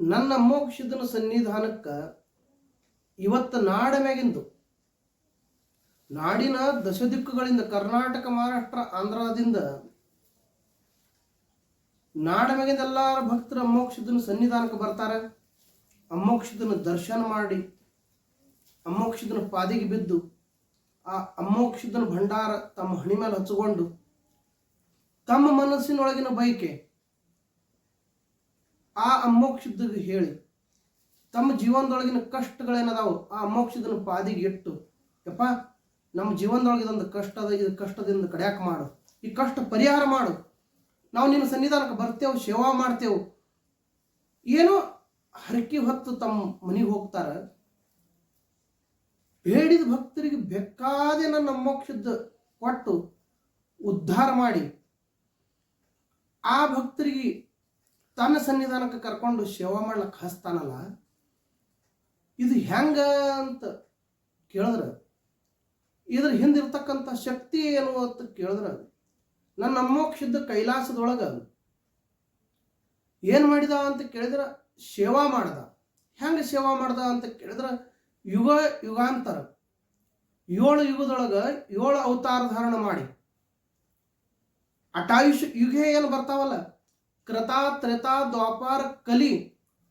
ನನ್ನ ಮೋಕ್ಷದನ ಸನ್ನಿಧಾನಕ್ಕ ಇವತ್ತು ನಾಡ ಮ್ಯಾಗಿಂದು. ನಾಡಿನ ದಶ ದಿಕ್ಕುಗಳಿಂದ ಕರ್ನಾಟಕ, ಮಹಾರಾಷ್ಟ್ರ, ಆಂಧ್ರದಿಂದ ನಾಡ ಮ್ಯಾಗಿಂದ ಎಲ್ಲಾರ ಭಕ್ತರು ಅಮ್ಮೋಕ್ಷದನ ಸನ್ನಿಧಾನಕ್ಕೆ ಬರ್ತಾರೆ. ಅಮ್ಮೋಕ್ಷದನ ದರ್ಶನ ಮಾಡಿ ಅಮ್ಮೋಕ್ಷದನ ಪಾದಿಗೆ ಬಿದ್ದು, ಆ ಅಮ್ಮೋಕ್ಷದನ ಭಂಡಾರ ತಮ್ಮ ಹಣಿ ಮೇಲೆ ಹಚ್ಚಿಕೊಂಡು ತಮ್ಮ ಮನಸ್ಸಿನೊಳಗಿನ ಬಯಕೆ ಆ ಅಮ್ಮೋಕ್ಷದಿಗೆ ಹೇಳಿ, ತಮ್ಮ ಜೀವನದೊಳಗಿನ ಕಷ್ಟಗಳೇನದಾವು, ಆ ಅಮ್ಮೋಕ್ಷದನ ಪಾದಿಗೆ ಇಟ್ಟು, ಯಪ್ಪ, ನಮ್ಮ ಜೀವನದೊಳಗೆ ಇದೊಂದು ಕಷ್ಟ ಇದು ಕಷ್ಟದಿಂದ ಕಡ್ಯಾಕ ಮಾಡು, ಈ ಕಷ್ಟ ಪರಿಹಾರ ಮಾಡು. ನಾವು ನಿನ್ನ ಸನ್ನಿಧಾನಕ್ಕೆ ಬರ್ತೇವೆ, ಸೇವಾ ಮಾಡ್ತೇವೆ. ಏನೋ ಹರಕೆ ಹೊತ್ತು ತಮ್ಮ ಮನೆಗೆ ಹೋಗ್ತಾರ, ಬೇಡಿದ ಭಕ್ತರಿಗೆ ಬೇಕಾದೆ ನನ್ನ ಮೋಕ್ಷದ ಕೊಟ್ಟು ಉದ್ಧಾರ ಮಾಡಿ, ಆ ಭಕ್ತರಿಗೆ ತನ್ನ ಸನ್ನಿಧಾನಕ್ಕೆ ಕರ್ಕೊಂಡು ಸೇವಾ ಮಾಡ್ಲಕ್ಕೆ ಹಸ್ತಾನಲ್ಲ? ಇದು ಹೆಂಗ ಅಂತ ಕೇಳಿದ್ರೆ? ಇದ್ರ ಹಿಂದಿರ್ತಕ್ಕಂಥ ಶಕ್ತಿ ಏನು ಅಂತ ಕೇಳಿದ್ರೆ? ನನ್ನ ಅಮ್ಮೋಕ್ಷದ ಕೈಲಾಸದೊಳಗ ಏನು ಮಾಡಿದ ಅಂತ ಕೇಳಿದ್ರೆ? ಸೇವಾ ಮಾಡ್ದ. ಹೆಂಗೆ ಸೇವಾ ಮಾಡ್ದ ಅಂತ ಕೇಳಿದ್ರೆ? ಯುಗ ಯುಗಾಂತರ. ಏಳು ಯುಗದೊಳಗೆ ಏಳು ಅವತಾರ ಧಾರಣ ಮಾಡಿ. ಅಟಾಯುಷ್ ಯುಗ ಏನು ಬರ್ತಾವಲ್ಲ? ಕೃತ ತ್ರೇತ, ದ್ವಾಪಾರ, ಕಲಿ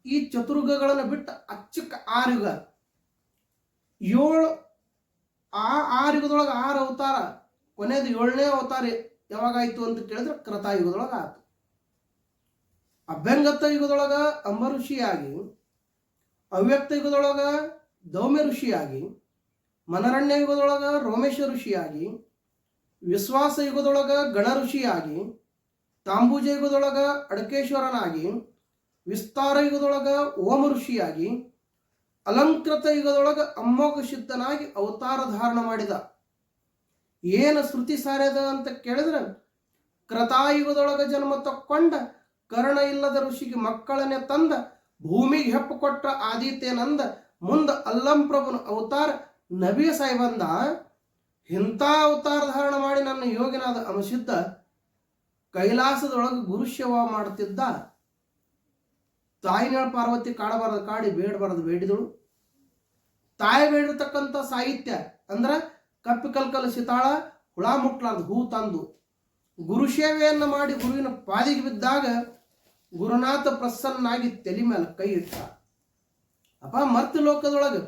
ಈ ಚತುರ್ಗಗಳನ್ನು ಬಿಟ್ಟು ಅಚ್ಚಕ್ಕ ಆರು ಯುಗ ಏಳು, ಆ ಆರು ಯುಗದೊಳಗೆ ಆರು ಅವತಾರ ಕೊನೆಯದು ಏಳನೇ ಅವತಾರ ಯಾವಾಗಾಯಿತು ಅಂತ ಕೇಳಿದ್ರೆ ಕೃತಾಯುಗದೊಳಗೆ ಆಯ್ತು ಅಭ್ಯಂಗತ ಯುಗದೊಳಗ ಅಂಬ ಋಷಿಯಾಗಿ, ಅವ್ಯಕ್ತ ಯುಗದೊಳಗ ದೌಮ್ಯ ಋಷಿಯಾಗಿ, ಮನರಣ್ಯ ಯುಗದೊಳಗ ರೋಮೇಶ ಋಷಿಯಾಗಿ, ವಿಶ್ವಾಸ ಯುಗದೊಳಗ ಗಣ ಋಷಿಯಾಗಿ ತಾಂಬೂಜ ಯುಗದೊಳಗ ಅಡಕೇಶ್ವರನಾಗಿ, ವಿಸ್ತಾರ ಯುಗದೊಳಗ ಓಮ ಋಷಿಯಾಗಿ, ಅಲಂಕೃತ ಯುಗದೊಳಗ ಅಮ್ಮೋಘ ಸಿದ್ಧನಾಗಿ ಅವತಾರ ಧಾರಣ ಮಾಡಿದ. ಏನು ಶ್ರುತಿ ಸಾರ್ಯದ ಅಂತ ಕೇಳಿದ್ರೆ? ಕೃತಾಯುಗದೊಳಗ ಜನ್ಮ ತಕ್ಕೊಂಡ ಕರ್ಣ ಇಲ್ಲದ ಋಷಿಗೆ ಮಕ್ಕಳನ್ನೇ ತಂದ, ಭೂಮಿಗೆ ಹೆಪ್ಪು ಕೊಟ್ಟ ಆದಿತ್ಯನಂದ ಮುಂದ ಅಲ್ಲಂಪ್ರಭುನ ಅವತಾರ ನಬಿ ಸಾಹೇಬಂದ, ಇಂಥ ಅವತಾರ ಧಾರಣ ಮಾಡಿ ನನ್ನ ಯೋಗಿನಾದ ಅಮಸಿದ್ದ ಕೈಲಾಸದೊಳಗೆ ಗುರುಶವ ಮಾಡುತ್ತಿದ್ದ ತಾಯಿನ ಪಾರ್ವತಿ ಕಾಡಬಾರದು, ಕಾಡಿ ಬೇಡಬಾರದು, ಬೇಡಿದಳು. ತಾಯಿ ಬೇಡಿರ್ತಕ್ಕಂಥ ಸಾಹಿತ್ಯ ಅಂದ್ರ ಕಪ್ಪಿ ಕಲ್ಕಲ್ ಸಿತಾಳ ಹುಳ ಮುಟ್ಲಾರ್ದು ಹೂ ತಂದು. ಗುರುಸೇವೆಯನ್ನು ಮಾಡಿ ಗುರುವಿನ ಪಾದಿಗೆ ಬಿದ್ದಾಗ ಗುರುನಾಥ ಪ್ರಸನ್ನಾಗಿ ತಲೆ ಮೇಲೆ ಕೈ ಇಟ್ಟ. ಅಪ್ಪ, ಮರ್ತ ಲೋಕದೊಳಗೆ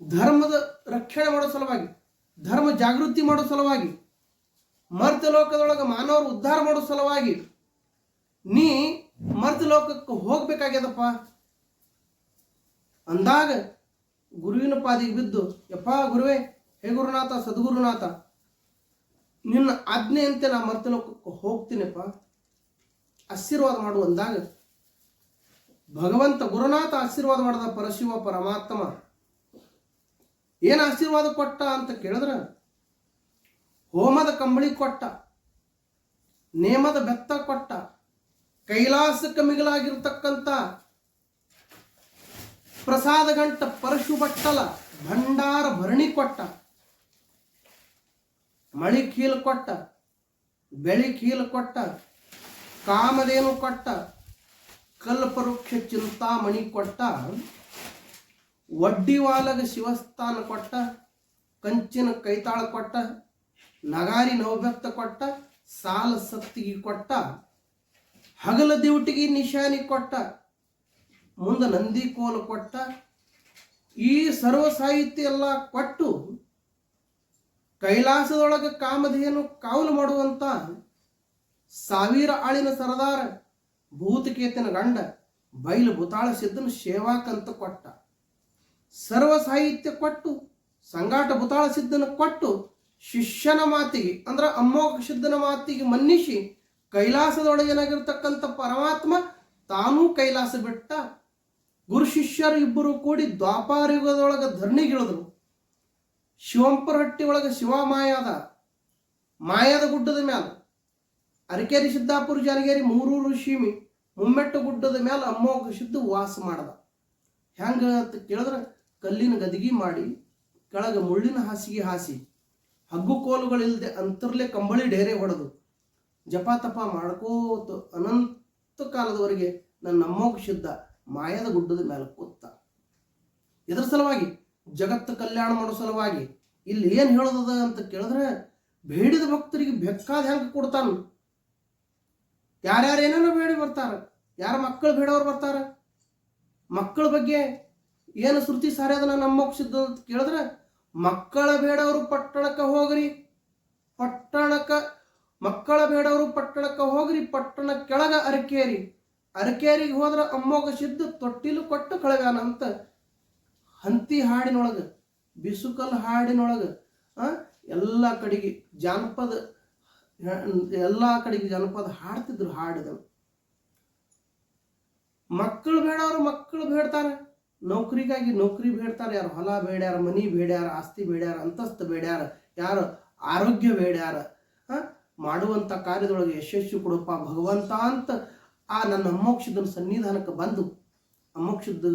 ಧರ್ಮದ ರಕ್ಷಣೆ ಮಾಡೋ ಸಲುವಾಗಿ, ಧರ್ಮ ಜಾಗೃತಿ ಮಾಡೋ ಸಲುವಾಗಿ ಮರ್ತ ಲೋಕದೊಳಗೆ ಮಾನವರು ಉದ್ಧಾರ ಮಾಡೋ ಸಲುವಾಗಿ ನೀ ಮರ್ತ ಲೋಕಕ್ಕೆ ಹೋಗ್ಬೇಕಾಗ್ಯದಪ್ಪ. ಅಂದಾಗ ಗುರುವಿನ ಪಾದಿಗೆ ಬಿದ್ದು, ಯಪ್ಪ ಗುರುವೇ, ಹೇ ಗುರುನಾಥ, ಸದ್ಗುರುನಾಥ, ನಿನ್ನ ಆಜ್ಞೆಯಂತೆ ನಾ ಮರ್ತ ಲೋಕಕ್ಕೆ ಹೋಗ್ತೀನಪ್ಪ. ಆಶೀರ್ವಾದ ಮಾಡು ಅಂದಾಗ ಭಗವಂತ ಗುರುನಾಥ ಆಶೀರ್ವಾದ ಮಾಡಿದ ಪರಶಿವ ಪರಮಾತ್ಮ ಏನು ಆಶೀರ್ವಾದ ಕೊಟ್ಟ ಅಂತ ಕೇಳಿದ್ರ? ಹೋಮದ ಕಂಬಳಿ ಕೊಟ್ಟ, ನೇಮದ ಬೆತ್ತ ಕೊಟ್ಟ, ಕೈಲಾಸಕ್ಕೆ ಮಿಗಿಲಾಗಿರ್ತಕ್ಕಂಥ ಪ್ರಸಾದ ಗಂಟ ಪರಶು ಬಟ್ಟಲ ಭಂಡಾರ ಭರಣಿ ಕೊಟ್ಟ, ಮಳಿ ಕೀಲು ಕೊಟ್ಟ, ಬೆಳಿ ಕೀಲು ಕೊಟ್ಟ, ಕಾಮಧೇನು ಕೊಟ್ಟ, ಕಲ್ಪವೃಕ್ಷ ಚಿಂತಾಮಣಿ ಕೊಟ್ಟ ವಡ್ಡಿವಾಲಗ ಶಿವಸ್ಥಾನ ಕೊಟ್ಟ, ಕಂಚಿನ ಕೈತಾಳ ಕೊಟ್ಟ ನಗಾರಿ ನವಭಕ್ತ ಕೊಟ್ಟ, ಸಾಲ ಸತ್ತಿಗೆ ಕೊಟ್ಟ, ಹಗಲ ದೇವಟಿಗೆ ನಿಶಾನಿ ಕೊಟ್ಟ, ಮುಂದೆ ನಂದಿ ಕೋಲು ಕೊಟ್ಟ, ಈ ಸರ್ವ ಸಾಹಿತ್ಯ ಎಲ್ಲ ಕೊಟ್ಟು ಕೈಲಾಸದೊಳಗೆ ಕಾಮಧೇನು ಕಾವಲು ಮಾಡುವಂತ ಸಾವಿರ ಆಳಿನ ಸರದಾರ, ಭೂತಕೇತನ ಗಂಡ, ಬೈಲು ಭೂತಾಳ ಸಿದ್ಧನ ಸೇವಾಕಂತ ಕೊಟ್ಟ. ಸರ್ವ ಸಾಹಿತ್ಯ ಕೊಟ್ಟು, ಸಂಗಾಟ ಭೂತಾಳ ಸಿದ್ಧನ ಕೊಟ್ಟು ಶಿಷ್ಯನ ಮಾತಿಗೆ, ಅಂದ್ರೆ ಅಮ್ಮೋಘ ಸಿದ್ಧನ ಮಾತಿಗೆ ಮನ್ನಿಸಿ ಕೈಲಾಸದೊಳಗೇನಾಗಿರ್ತಕ್ಕಂಥ ಪರಮಾತ್ಮ ತಾನೂ ಕೈಲಾಸ ಬಿಟ್ಟ. ಗುರು ಶಿಷ್ಯರು ಇಬ್ಬರು ಕೂಡಿ ದ್ವಾಪಾರ ಯುಗದೊಳಗೆ ಧರಣಿಗಿಳಿದ್ರು ಶಿವಂಪರಹಟ್ಟಿ ಒಳಗೆ ಶಿವ ಮಾಯಾದ ಮಾಯಾದ ಗುಡ್ಡದ ಮ್ಯಾಲ. ಅರಕೇರಿ ಸಿದ್ದಾಪುರ ಜಾನಗೇರಿ ಮೂರೂರು ಶೀಮಿ ಮುಮ್ಮೆಟ್ಟು ಗುಡ್ಡದ ಮ್ಯಾಲ ಅಮ್ಮೋಗ ಸಿದ್ದು ವಾಸ ಮಾಡದ. ಹೆಂಗ ಅಂತ ಕೇಳಿದ್ರೆ ಕಲ್ಲಿನ ಗದಗಿ ಮಾಡಿ ಕೆಳಗೆ ಮುಳ್ಳಿನ ಹಾಸಿಗೆ ಹಾಸಿ ಹಗ್ಗು ಕೋಲುಗಳಿಲ್ಲದೆ ಅಂತರ್ಲೆ ಕಂಬಳಿ ಡೇರೆ ಹೊಡೆದು ಜಪ ತಪ ಮಾಡ್ಕೋತ ಅನಂತ ಕಾಲದವರೆಗೆ ನನ್ನ ಅಮ್ಮಗ ಶುದ್ಧ ಮಾಯದ ಗುಡ್ಡದ ಮೇಲೆ ಕೂತ. ಇದರ ಸಲುವಾಗಿ ಜಗತ್ತು ಕಲ್ಯಾಣ ಮಾಡೋ ಸಲುವಾಗಿ ಇಲ್ಲಿ ಏನು ಹೇಳೋದದ ಅಂತ ಕೇಳಿದ್ರೆ ಬೇಡಿದ ಭಕ್ತರಿಗೆ ಬೆಕ್ಕಾದ ಹೆಂಗೆ ಕೊಡ್ತಾನ. ಯಾರ್ಯಾರು ಏನೇನೋ ಬೇಡಿ ಬರ್ತಾರ. ಯಾರ ಮಕ್ಕಳು ಬೇಡವ್ರು ಬರ್ತಾರ. ಮಕ್ಕಳ ಬಗ್ಗೆ ಏನು ಶ್ರುತಿ ಸಾರ್ಯದನ ನಮ್ಮ ಸಿದ್ಧ ಅಂತ ಕೇಳಿದ್ರೆ ಮಕ್ಕಳ ಬೇಡವರು ಪಟ್ಟಣಕ್ಕೆ ಹೋಗ್ರಿ. ಪಟ್ಟಣಕ್ಕೆ, ಮಕ್ಕಳ ಬೇಡವರು ಪಟ್ಟಣಕ್ಕೆ ಹೋಗ್ರಿ. ಪಟ್ಟಣ ಕೆಳಗ ಅರಕೇರಿ. ಅರಕೇರಿಗೆ ಹೋದ್ರ ಅಮ್ಮೋಗ ಸಿದ್ದು ತೊಟ್ಟಿಲು ಕೊಟ್ಟು ಕಳವ್ಯಾನಂತ ಹಂತಿ ಹಾಡಿನೊಳಗೆ, ಬಿಸುಕಲ್ ಹಾಡಿನೊಳಗೆ ಎಲ್ಲ ಕಡೆಗೆ ಜಾನಪದ, ಎಲ್ಲ ಕಡೆಗೆ ಜಾನಪದ ಹಾಡ್ತಿದ್ರು ಹಾಡಿದವು. ಮಕ್ಕಳು ಬೇಡವರು ಮಕ್ಕಳು ಬೇಡ್ತಾರೆ. ನೌಕರಿಗಾಗಿ ನೌಕರಿ ಬೇಡ್ತಾರೆ ಯಾರು? ಹೊಲ ಬೇಡ್ಯಾರ, ಮನಿ ಬೇಡ್ಯಾರ, ಆಸ್ತಿ ಬೇಡ್ಯಾರ, ಅಂತಸ್ತು ಬೇಡ್ಯಾರ, ಯಾರು? ಆರೋಗ್ಯ ಬೇಡ್ಯಾರ. ಮಾಡುವಂಥ ಕಾರ್ಯದೊಳಗೆ ಯಶಸ್ಸು ಕೊಡಪ್ಪ. ಭಗವಂತ ಅಂತ ಆ ನನ್ನ ಅಮೋಕ್ಷದ ಸನ್ನಿಧಾನಕ್ಕೆ ಬಂದು ಅಮೋಕ್ಷದ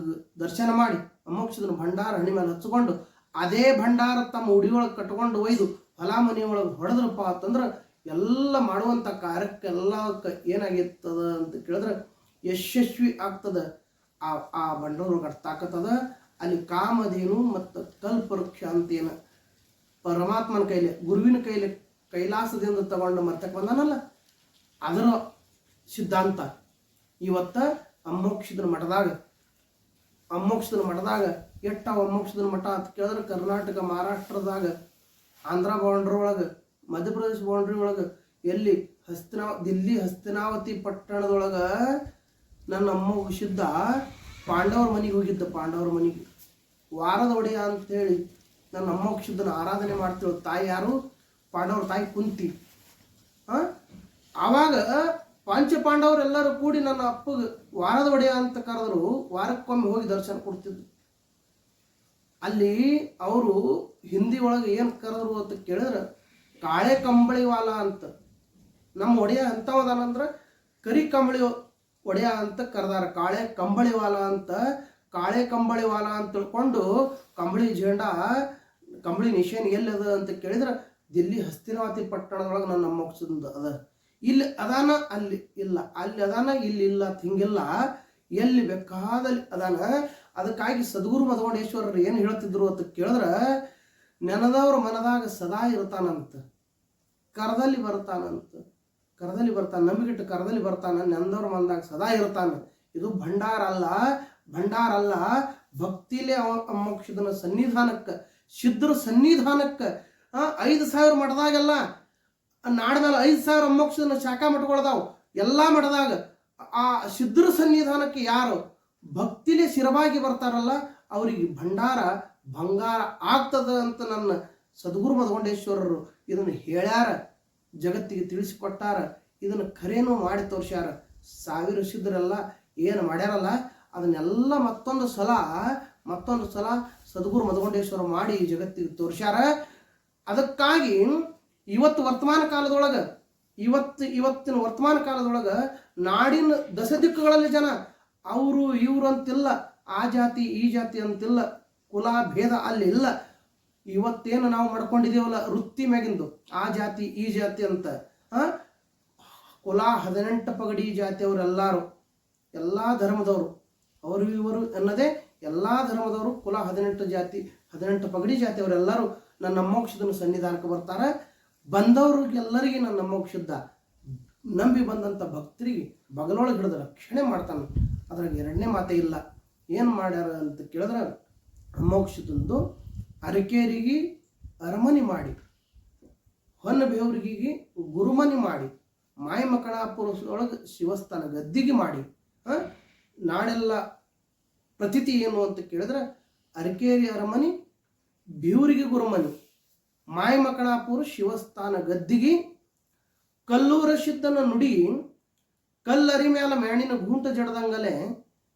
ದರ್ಶನ ಮಾಡಿ ಅಮೋಕ್ಷದ ಭಂಡಾರ ಹಣಿ ಮೇಲೆ ಹಚ್ಚಿಕೊಂಡು ಅದೇ ಭಂಡಾರ ತಮ್ಮ ಉಡಿಯೊಳಗೆ ಕಟ್ಕೊಂಡು ಒಯ್ದು, ಹೊಲ ಮನೆಯೊಳಗೆ ಹೊಡೆದ್ರಪ್ಪ ಅಂತಂದ್ರೆ ಎಲ್ಲ ಮಾಡುವಂಥ ಕಾರ್ಯಕ್ಕೆಲ್ಲ ಏನಾಗಿರ್ತದ ಅಂತ ಕೇಳಿದ್ರೆ ಯಶಸ್ವಿ ಆಗ್ತದ. ಆ ಆ ಬಂಡವಾಳ ತಾಕತ್ತದ. ಅಲ್ಲಿ ಕಾಮಧೇನು ಮತ್ತು ಕಲ್ಪವೃಕ್ಷ ಅಂತೇನು ಪರಮಾತ್ಮನ ಕೈಲಿ, ಗುರುವಿನ ಕೈಲಿ ಕೈಲಾಸದಿಂದ ತಗೊಂಡು ಮತ್ತೆ ಬಂದಾನಲ್ಲ? ಅದರ ಸಿದ್ಧಾಂತ. ಇವತ್ತ ಅಮ್ಮೋಕ್ಷದ ಮಠದಾಗ ಅಮ್ಮೋಕ್ಷದ ಮಠದಾಗ, ಎಟ್ಟ ಅಮ್ಮೋಕ್ಷದ ಮಠ ಅಂತ ಕೇಳಿದ್ರೆ ಕರ್ನಾಟಕ, ಮಹಾರಾಷ್ಟ್ರದಾಗ, ಆಂಧ್ರ ಬೌಂಡ್ರಿ ಒಳಗೆ ಮಧ್ಯಪ್ರದೇಶ ಬೌಂಡ್ರಿ ಒಳಗೆ ಎಲ್ಲಿ ಹಸ್ತಿನ, ದಿಲ್ಲಿ ಹಸ್ತಿನಾವತಿ ಪಟ್ಟಣದೊಳಗೆ ನನ್ನ ಅಮ್ಮ ಉಷಿದ್ದ ಪಾಂಡವರ ಮನೆಗೆ ಹೋಗಿದ್ದ, ಪಾಂಡವರ ಮನೆಗೆ. ವಾರದ ಒಡೆಯ ಅಂತೇಳಿ ನನ್ನ ಅಮ್ಮ ಶುದ್ಧನ ಆರಾಧನೆ ಮಾಡ್ತಿರೋ ತಾಯಿ ಯಾರು? ಪಾಂಡವರ ತಾಯಿ ಕುಂತಿ? ಆವಾಗ ಪಂಚ ಪಾಂಡವರೆಲ್ಲರೂ ಕೂಡಿ ನನ್ನ ಅಪ್ಪಗೆ ವಾರದ ಒಡೆಯ ಅಂತ ಕರೆದ್ರು, ವಾರಕ್ಕೊಮ್ಮೆ ಹೋಗಿ ದರ್ಶನ ಕೊಡ್ತಿದ್ರು. ಅಲ್ಲಿ ಅವರು ಹಿಂದಿ ಒಳಗೆ ಏನು ಕರೆದ್ರು ಅಂತ ಕೇಳಿದ್ರೆ, ಕಾಳೆ ಕಂಬಳಿವಾಲ ಅಂತ. ನಮ್ಮ ಒಡೆಯ ಎಂಥವದಾನಂದ್ರೆ ಕರಿ ಕಂಬಳಿ ಒಡೆಯ ಅಂತ ಕರೆದಾರ. ಕಾಳೆ ಕಂಬಳಿವಾಲ ಅಂತ, ಕಾಳೆ ಕಂಬಳಿವಾಲ ಅಂತ ತಿಳ್ಕೊಂಡು ಕಂಬಳಿ ಜೇಂಡ, ಕಂಬಳಿ ನಿಶೇನ್ ಎಲ್ಲದ ಅಂತ ಕೇಳಿದ್ರೆ ದಿಲ್ಲಿ ಹಸ್ತಿನಾವತಿ ಪಟ್ಟಣದೊಳಗೆ ನನ್ನ ಮೋಕ್ಷದ ಅದ. ಇಲ್ಲಿ ಅದಾನ ಅಲ್ಲಿ ಇಲ್ಲ, ಅಲ್ಲಿ ಅದಾನ ಇಲ್ಲಿ ಇಲ್ಲ ಹಿಂಗಿಲ್ಲ ಎಲ್ಲಿ ಬೇಕಾದಲ್ಲಿ ಅದಾನ. ಅದಕ್ಕಾಗಿ ಸದ್ಗುರು ಮಧುವಣೇಶ್ವರರು ಏನು ಹೇಳ್ತಿದ್ರು ಅಂತ ಕೇಳಿದ್ರೆ ನೆನದವ್ರ ಮನದಾಗ ಸದಾ ಇರ್ತಾನಂತ, ಕರದಲ್ಲಿ ಬರ್ತಾನಂತ. ಕರದಲ್ಲಿ ಬರ್ತಾನೆ, ನಮಗಿಟ್ಟು ಕರದಲ್ಲಿ ಬರ್ತಾನೆ, ನೆಂದವ್ರ ಮಂದಾಗ ಸದಾ ಇರ್ತಾನೆ. ಇದು ಭಂಡಾರ ಅಲ್ಲ ಭಂಡಾರ ಅಲ್ಲ, ಭಕ್ತಿಲೇ ಅವ ಮೋಕ್ಷದನ ಸನ್ನಿಧಾನಕ್ಕೆ ಸಿದ್ಧರ ಸನ್ನಿಧಾನಕ್ಕೆ ಐದು ಸಾವಿರ ಮಠದಾಗೆಲ್ಲ ನಾಡ್ಮೇಲೆ ಐದು ಸಾವಿರ ಮೋಕ್ಷದನ ಶಾಖಾ ಮಠಗಳದಾವು. ಎಲ್ಲ ಮಠದಾಗ, ಆ ಸಿದ್ಧರ ಸನ್ನಿಧಾನಕ್ಕೆ ಯಾರು ಭಕ್ತಿಲೇ ಶಿರವಾಗಿ ಬರ್ತಾರಲ್ಲ, ಅವರಿಗೆ ಭಂಡಾರ, ಬಂಗಾರ ಆಗ್ತದ ಅಂತ ನನ್ನ ಸದ್ಗುರು ಮಧುಗೊಂಡೇಶ್ವರರು ಇದನ್ನು ಹೇಳ್ಯಾರ. ಜಗತ್ತಿಗೆ ತಿಳಿಸಿಕೊಟ್ಟಾರ. ಇದನ್ನು ಖರೇನು ಮಾಡಿ ತೋರಿಸ್ಯಾರ. ಸಾವಿರ ಸಿದ್ಧರೆಲ್ಲ ಏನು ಮಾಡ್ಯಾರಲ್ಲ, ಅದನ್ನೆಲ್ಲ ಮತ್ತೊಂದು ಸಲ ಮತ್ತೊಂದು ಸಲ ಸದ್ಗುರು ಮಧುಗುಂಡೇಶ್ವರ ಮಾಡಿ ಜಗತ್ತಿಗೆ ತೋರಿಸ್ಯಾರ. ಅದಕ್ಕಾಗಿ ಇವತ್ತು ವರ್ತಮಾನ ಕಾಲದೊಳಗೆ, ಇವತ್ತು, ಇವತ್ತಿನ ವರ್ತಮಾನ ಕಾಲದೊಳಗೆ ನಾಡಿನ ದಶ ದಿಕ್ಕುಗಳಲ್ಲಿ ಜನ, ಅವರು, ಇವರು ಅಂತಿಲ್ಲ, ಆ ಜಾತಿ, ಈ ಜಾತಿ ಅಂತಿಲ್ಲ, ಕುಲ, ಭೇದ ಅಲ್ಲಿ ಇಲ್ಲ. ಇವತ್ತೇನು ನಾವು ಮಾಡ್ಕೊಂಡಿದ್ದೀವಲ್ಲ? ವೃತ್ತಿ ಮ್ಯಾಗಿಂದು. ಆ ಜಾತಿ, ಈ ಜಾತಿ ಅಂತ. ಕುಲ ಹದಿನೆಂಟು ಪಗಡಿ ಜಾತಿಯವರೆಲ್ಲಾರು, ಎಲ್ಲ ಧರ್ಮದವರು. ಅವರು ಇವರು ಅನ್ನದೇ ಎಲ್ಲ ಧರ್ಮದವರು ಕುಲ ಹದಿನೆಂಟು ಜಾತಿ, ಹದಿನೆಂಟು ಪಗಡಿ ಜಾತಿಯವರೆಲ್ಲರೂ ನನ್ನ ಮೋಕ್ಷದ ಸನ್ನಿಧಾನಕ್ಕೆ ಬರ್ತಾರೆ. ಬಂದವ್ರಿಗೆಲ್ಲರಿಗೆ ನನ್ನ ಮೋಕ್ಷದ ನಂಬಿ ಬಂದಂಥ ಭಕ್ತರಿಗೆ ಬಗಲೊಳಗೆ ಹಿಡಿದು ರಕ್ಷಣೆ ಮಾಡ್ತಾನೆ. ಅದ್ರಾಗ ಎರಡನೇ ಮಾತೇ ಇಲ್ಲ. ಏನು ಮಾಡ್ಯಾರ ಅಂತ ಕೇಳಿದ್ರೆ, ಮೋಕ್ಷದಂದು ಅರಕೇರಿಗೆ ಅರಮನೆ ಮಾಡಿ ಹೊನ್ನ ಬೇವ್ರಿಗೆ ಗುರುಮನಿ ಮಾಡಿ ಮಾಯ ಶಿವಸ್ಥಾನ ಗದ್ದಿಗೆ ಮಾಡಿ ನಾಳೆಲ್ಲ ಪ್ರತೀತಿ ಏನು ಅಂತ ಕೇಳಿದ್ರೆ ಅರಕೇರಿ ಅರಮನೆ, ಬೇವ್ರಿಗೆ ಗುರುಮನಿ ಮಾಯ ಮಕಣಾಪುರ ಶಿವಸ್ಥಾನ ಗದ್ದಿಗೆ ಕಲ್ಲೂರ ಸಿದ್ಧನ ನುಡಿ, ಕಲ್ಲರಿ ಮ್ಯಾಲ ಮ್ಯಾಣಿನ ಗೂಂಟ ಜಡದಂಗಲೆ,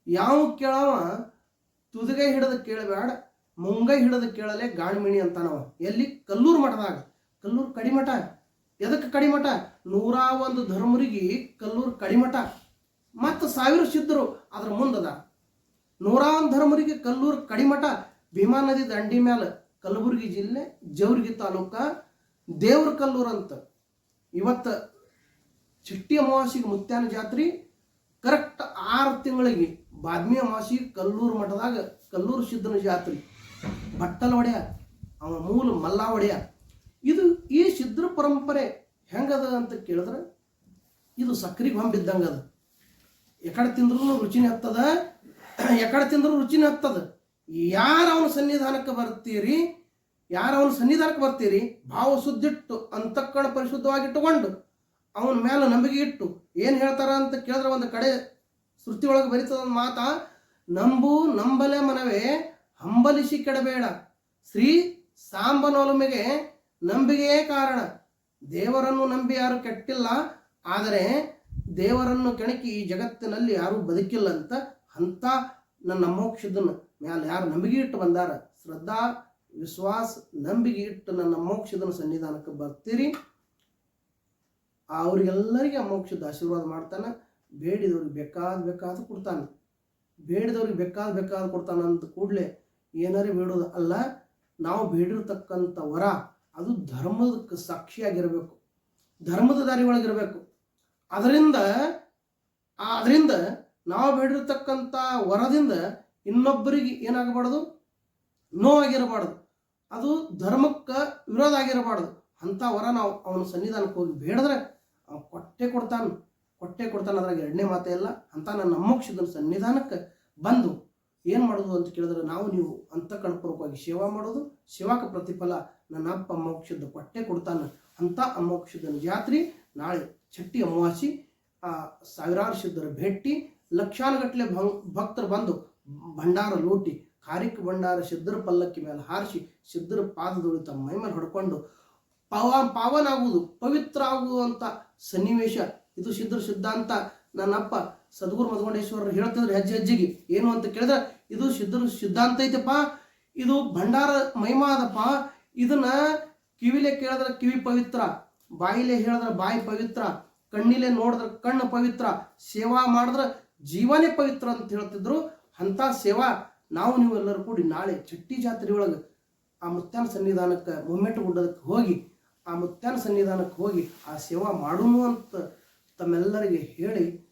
ಯಾವ ಕೇಳವ ತುದಗೈ ಹಿಡಿದು ಕೇಳಬೇಡ ಮುಂಗೈ ಹಿಡಿದು ಕೇಳಲೆ ಗಾಣಿಮಿಣಿ ಅಂತಾನವ. ಎಲ್ಲಿ? ಕಲ್ಲೂರು ಮಠದಾಗ. ಕಲ್ಲೂರು ಕಡಿಮಠ. ಎದಕ್ಕೆ ಕಡಿಮಠ? ನೂರ ಒಂದು ಧರ್ಮರಿಗೆ ಕಲ್ಲೂರು ಕಡಿಮಠ. ಮತ್ತು ಸಾವಿರ ಸಿದ್ಧರು ಅದ್ರ ಮುಂದದ. ನೂರ ಒಂದು ಧರ್ಮರಿಗೆ ಕಲ್ಲೂರು ಕಡಿಮಠ. ಭೀಮಾ ನದಿ ದಂಡಿ ಮ್ಯಾಲ ಕಲಬುರಗಿ ಜಿಲ್ಲೆ ಜವರ್ಗಿ ತಾಲೂಕ, ದೇವ್ರ ಕಲ್ಲೂರು ಅಂತ. ಇವತ್ತು ಚಿಟ್ಟಿ ಅಮಾವಾಸಿಗೆ ಮುತ್ಯಾನ ಜಾತ್ರೆ. ಕರೆಕ್ಟ್ ಆರು ತಿಂಗಳಿಗೆ ಬಾದ್ಮಿ ಅಮಾವಾಸಿ ಕಲ್ಲೂರು ಮಠದಾಗ ಕಲ್ಲೂರು ಸಿದ್ಧನ ಜಾತ್ರೆ. ಬಟ್ಟಲ ಒಡೆಯ ಅವ ಮೂಲ ಮಲ್ಲ ಒಡೆಯ ಇದು ಈ ಸಿದ್ರ ಪರಂಪರೆ ಹೆಂಗದ ಅಂತ ಕೇಳಿದ್ರೆ, ಇದು ಸಕ್ರಿಗೆ ಹೊಂಬಿದ್ದಂಗೆ ಅದು. ಎಕಡೆ ತಿಂದ್ರೂ ರುಚಿನ ಹತ್ತದ, ಎಕಡೆ ತಿಂದ್ರೂ ರುಚಿನ ಹತ್ತದ. ಯಾರು ಅವನ ಸನ್ನಿಧಾನಕ್ಕೆ ಬರ್ತೀರಿ, ಯಾರು ಅವನ ಸನ್ನಿಧಾನಕ್ಕೆ ಬರ್ತೀರಿ? ಭಾವ ಶುದ್ಧಿಟ್ಟು ಅಂತಃಕರಣ ಪರಿಶುದ್ಧವಾಗಿಟ್ಟುಕೊಂಡು ಅವನ ಮೇಲೆ ನಂಬಿಕೆ ಇಟ್ಟು ಏನು ಹೇಳ್ತಾರ ಅಂತ ಕೇಳಿದ್ರೆ ಒಂದು ಕಡೆ ಒಳಗೆ ಬರೀತದ ಮಾತ, ನಂಬು ನಂಬಲೆ ಮನವೇ ಹಂಬಲಿಸಿ ಕೆಡಬೇಡ. ಶ್ರೀ ಸಾಂಬನೊಲುಮೆಗೆ ನಂಬಿಕೆಯೇ ಕಾರಣ. ದೇವರನ್ನು ನಂಬಿ ಯಾರು ಕೆಟ್ಟಿಲ್ಲ, ಆದರೆ ದೇವರನ್ನು ಕೆಣಕಿ ಈ ಜಗತ್ತಿನಲ್ಲಿ ಯಾರೂ ಬದುಕಿಲ್ಲ ಅಂತ ಅಂತ ನನ್ನ ಮೋಕ್ಷದನ್ನ ಮ್ಯಾಲೆ ಯಾರು ನಂಬಿಕೆ ಇಟ್ಟು ಬಂದಾರ. ಶ್ರದ್ಧಾ, ವಿಶ್ವಾಸ ನಂಬಿಕೆ ಇಟ್ಟು ನನ್ನ ಮೋಕ್ಷದನ ಸನ್ನಿಧಾನಕ್ಕೆ ಬರ್ತೀರಿ. ಅವ್ರಿಗೆಲ್ಲರಿಗೆ ಆ ಮೋಕ್ಷದ ಆಶೀರ್ವಾದ ಮಾಡ್ತಾನೆ. ಬೇಡಿದವ್ರಿಗೆ ಬೇಕಾದ ಬೇಕಾದ ಕೊಡ್ತಾನೆ. ಬೇಡಿದವ್ರಿಗೆ ಬೇಕಾದ ಬೇಕಾದ ಕೊಡ್ತಾನ ಅಂತ ಕೂಡಲೇ ಏನಾರೇ ಬೇಡೋದು ಅಲ್ಲ, ನಾವು ಬೇಡಿರ್ತಕ್ಕಂಥ ವರ, ಅದು ಧರ್ಮದಕ್ಕೆ ಸಾಕ್ಷಿಯಾಗಿರಬೇಕು. ಧರ್ಮದ ದಾರಿ ಒಳಗಿರಬೇಕು. ಅದರಿಂದ ಅದರಿಂದ ನಾವು ಬೇಡಿರ್ತಕ್ಕಂಥ ವರದಿಂದ ಇನ್ನೊಬ್ಬರಿಗೆ ಏನಾಗಬಾರ್ದು? ನೋವಾಗಿರಬಾರ್ದು. ಅದು ಧರ್ಮಕ್ಕೆ ವಿರೋಧ ಆಗಿರಬಾರ್ದು. ಅಂಥ ವರ ನಾವು ಅವನ ಸನ್ನಿಧಾನಕ್ಕೆ ಹೋಗಿ ಬೇಡಿದ್ರೆ ಅವ ಕೊಟ್ಟೆ ಕೊಡ್ತಾನೆ. ಕೊಟ್ಟೆ ಕೊಡ್ತಾನೆ ಅದ್ರಾಗ ಎರಡನೇ ಮಾತೇ ಇಲ್ಲ. ಅಂತ ನನ್ನ ಅಮ್ಮೋಕ್ಷದ ಸನ್ನಿಧಾನಕ್ಕೆ ಬಂದು ಏನು ಮಾಡೋದು ಅಂತ ಕೇಳಿದ್ರೆ ನಾವು ನೀವು ಅಂತಃಕರಣಪೂರ್ವಕವಾಗಿ ಸೇವಾ ಮಾಡೋದು, ಸೇವಾಕ ಪ್ರತಿಫಲ ನನ್ನ ಅಪ್ಪ ಮೋಕ್ಷದ ಪಟ್ಟೆ ಕೊಡ್ತಾನೆ ಅಂತ ಅಮೋಕ್ಷದ ಜಾತ್ರೆ, ನಾಳೆ ಚಟ್ಟಿ ಅಮಾವಾಸಿ ಸಾವಿರಾರು ಸಿದ್ಧರ ಭೇಟಿ ಲಕ್ಷಾನುಗಟ್ಟಲೆ ಗಟ್ಟಲೆ ಭಕ್ತರು ಬಂದು ಭಂಡಾರ ಲೂಟಿ ಕಾರಿಕ ಭಂಡಾರ ಸಿದ್ಧರ ಪಲ್ಲಕ್ಕಿ ಮೇಲೆ ಹಾರಿಸಿ ಸಿದ್ಧರ ಪಾದದೊಳಿ ತಮ್ಮ ಮೈಮೇಲೆ ಹೊಡ್ಕೊಂಡು ಪಾವ, ಪಾವನಾಗುವುದು, ಪವಿತ್ರ ಆಗುವಂಥ ಸನ್ನಿವೇಶ, ಇದು ಸಿದ್ಧರ ಸಿದ್ಧಾಂತ. ನನ್ನಪ್ಪ ಸದ್ಗುರು ಮಧುಗೊಂಡೇಶ್ವರರು ಹೇಳ್ತಿದ್ರು ಹೆಜ್ಜೆ ಹೆಜ್ಜೆಗೆ. ಏನು ಅಂತ ಕೇಳಿದ್ರೆ, ಇದು ಸಿದ್ಧರು ಸಿದ್ಧಾಂತ ಐತಪ್ಪ. ಇದು ಭಂಡಾರ ಮಹಿಮಾ ಅದಪ್ಪ. ಇದನ್ನ ಕಿವಿಲೆ ಕೇಳಿದ್ರೆ ಕಿವಿ ಪವಿತ್ರ, ಬಾಯಿಲೆ ಹೇಳಿದ್ರೆ ಬಾಯಿ ಪವಿತ್ರ, ಕಣ್ಣಿಲೆ ನೋಡಿದ್ರೆ ಕಣ್ಣು ಪವಿತ್ರ, ಸೇವಾ ಮಾಡಿದ್ರೆ ಜೀವನೇ ಪವಿತ್ರ ಅಂತ ಹೇಳ್ತಿದ್ರು. ಅಂಥ ಸೇವಾ ನಾವು ನೀವು ಎಲ್ಲರೂ ಕೂಡಿ ನಾಳೆ ಚಟ್ಟಿ ಜಾತ್ರೆ ಒಳಗೆ ಆ ಮುತ್ಯಾನ ಸನ್ನಿಧಾನಕ್ಕೆ ಮುಮ್ಮೆಟ್ಟು ಗುಡ್ಡದಕ್ಕೆ ಹೋಗಿ, ಆ ಮುತ್ಯಾನ ಸನ್ನಿಧಾನಕ್ಕೆ ಹೋಗಿ ಆ ಸೇವಾ ಮಾಡೋಣ ಅಂತ ತಮ್ಮೆಲ್ಲರಿಗೆ ಹೇಳಿ